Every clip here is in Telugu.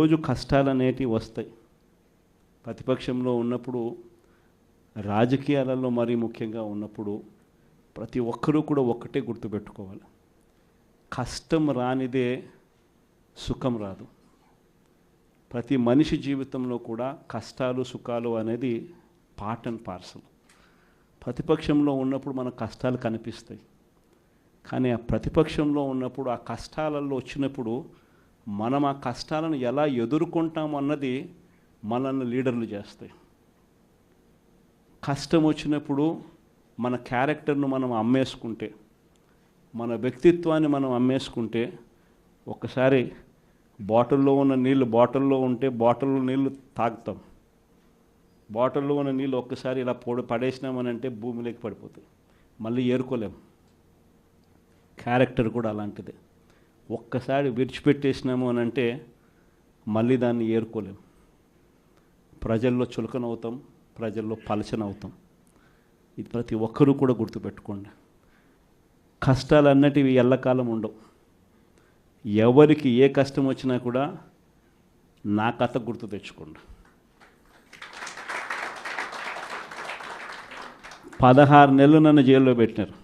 రోజు కష్టాలు అనేటివి వస్తాయి. ప్రతిపక్షంలో ఉన్నప్పుడు రాజకీయాలలో మరీ ముఖ్యంగా ఉన్నప్పుడు ప్రతి ఒక్కరూ కూడా ఒక్కటే గుర్తుపెట్టుకోవాలి. కష్టం రానిదే సుఖం రాదు. ప్రతి మనిషి జీవితంలో కూడా కష్టాలు సుఖాలు అనేది పార్ట్ అండ్ పార్సల్ ప్రతిపక్షంలో ఉన్నప్పుడు మన కష్టాలు కనిపిస్తాయి. కానీ ఆ ప్రతిపక్షంలో ఉన్నప్పుడు ఆ కష్టాలలో వచ్చినప్పుడు మనం ఆ కష్టాలను ఎలా ఎదుర్కొంటాం అన్నది మనల్ని లీడర్లు చేస్తాయి. కష్టం వచ్చినప్పుడు మన క్యారెక్టర్ను మనం అమ్మేసుకుంటే మన వ్యక్తిత్వాన్ని మనం అమ్మేసుకుంటే ఒకసారి బాటిల్లో ఉన్న నీళ్ళు బాటిల్లో ఉంటే బాటిల్లో నీళ్ళు తాగుతాం. బాటిల్లో ఉన్న నీళ్ళు ఒక్కసారి ఇలా పొడి పడేసినామనంటే భూమిలోకి పడిపోతాయి. మళ్ళీ ఏరుకోలేం. క్యారెక్టర్ కూడా అలాంటిదే. ఒక్కసారి విడిచిపెట్టేసినాము అని అంటే మళ్ళీ దాన్ని ఏరుకోలేము ప్రజల్లో చులకనవుతాం ప్రజల్లో పలచన అవుతాం. ఇది ప్రతి ఒక్కరూ కూడా గుర్తుపెట్టుకోండి. కష్టాలు అన్నటివి ఎల్లకాలం ఉండవు. ఎవరికి ఏ కష్టం వచ్చినా కూడా నా కథ గుర్తు తెచ్చుకోండి. పదహారు నెలలు నన్ను జైల్లో పెట్టినారు.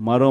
మరో